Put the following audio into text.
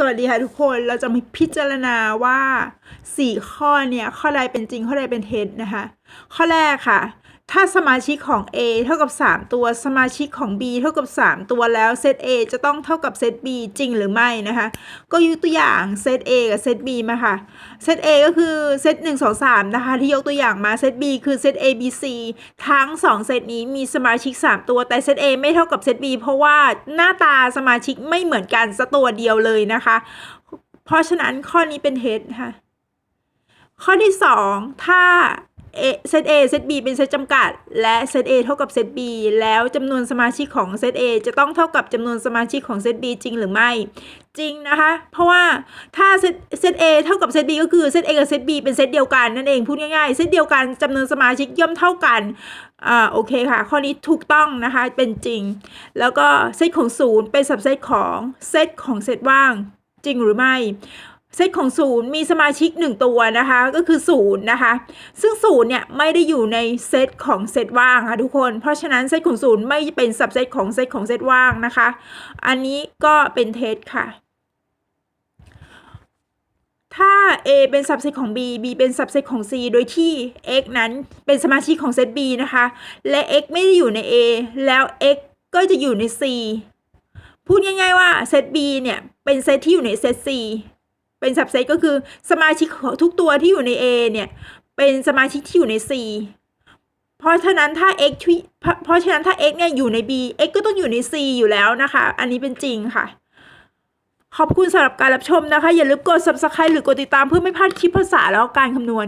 สวัสดีค่ะทุกคนเราจะมาพิจารณาว่า 4 ข้อเนี่ยข้อใดเป็นจริงข้อใดเป็นเท็จนะคะ ข้อแรกค่ะ ถ้าสมาชิกของ A เท่ากับ 3 ตัว สมาชิกของ B เท่ากับ 3 ตัวแล้วเซต A จะต้องเท่ากับเซต B จริงหรือไม่นะคะ ก็ยกตัวอย่างเซต A กับเซต B มาค่ะ เซต A ก็คือเซต1 2 3 นะคะ ที่ยกตัวอย่างมาเซต B คือเซต A B C ทั้ง 2 เซตนี้มีสมาชิก 3 ตัว แต่เซต A ไม่เท่ากับเซต B เพราะว่าหน้าตาสมาชิกไม่เหมือนกันสักตัวเดียวเลยนะคะ เพราะฉะนั้นข้อนี้เป็นเท็จค่ะ ข้อที่ 2 ถ้า เซต A เซต B เป็นเซตจำกัด และเซต A เท่ากับเซต B แล้วจำนวนสมาชิกของเซต A จะต้องเท่ากับจำนวนสมาชิกของเซต B จริงหรือไม่ จริงนะคะ เพราะว่าถ้าเซตเซต A เท่ากับเซต B ก็คือเซต A กับเซต B เป็นเซตเดียวกันนั่นเองพูดง่ายๆ เซตเดียวกันจำนวนสมาชิกย่อมเท่ากันอ่าโอเคค่ะ ข้อนี้ถูกต้องนะคะเป็นจริง แล้วก็เซตของศูนย์เป็นสับเซตของเซตของเซตว่างจริงหรือไม่ เซตของศูนย์มีสมาชิก 1 ตัวนะคะก็คือศูนย์นะคะซึ่งศูนย์เนี่ยไม่ได้อยู่ในเซตของเซตว่างค่ะทุกคน เพราะฉะนั้นเซตของศูนย์ไม่เป็นสับเซตของเซตของเซตว่างนะคะ อันนี้ก็เป็นเท็จค่ะ ถ้า A เป็น subset ของ B B เป็น subset ของ C โดยที่ x นั้นเป็นสมาชิกของเซต B นะคะ และ x ไม่ได้อยู่ใน A แล้ว x ก็จะอยู่ใน C พูดง่ายๆว่าเซต B เนี่ยเป็นเซตที่อยู่ในเซต C เป็นสับเซตก็คือสมาชิกของทุกตัวที่อยู่ใน A เนี่ยเป็นสมาชิกที่อยู่ใน C เพราะฉะนั้นถ้า x ที่เพราะฉะนั้นถ้า x เนี่ยอยู่ใน B x ก็ต้องอยู่ใน C อยู่แล้วนะคะ อันนี้เป็นจริงค่ะ ขอบคุณสำหรับการรับชมนะคะ อย่าลืมกด subscribe หรือกดติดตามเพื่อไม่พลาดคลิปภาษาแล้วการคำนวณ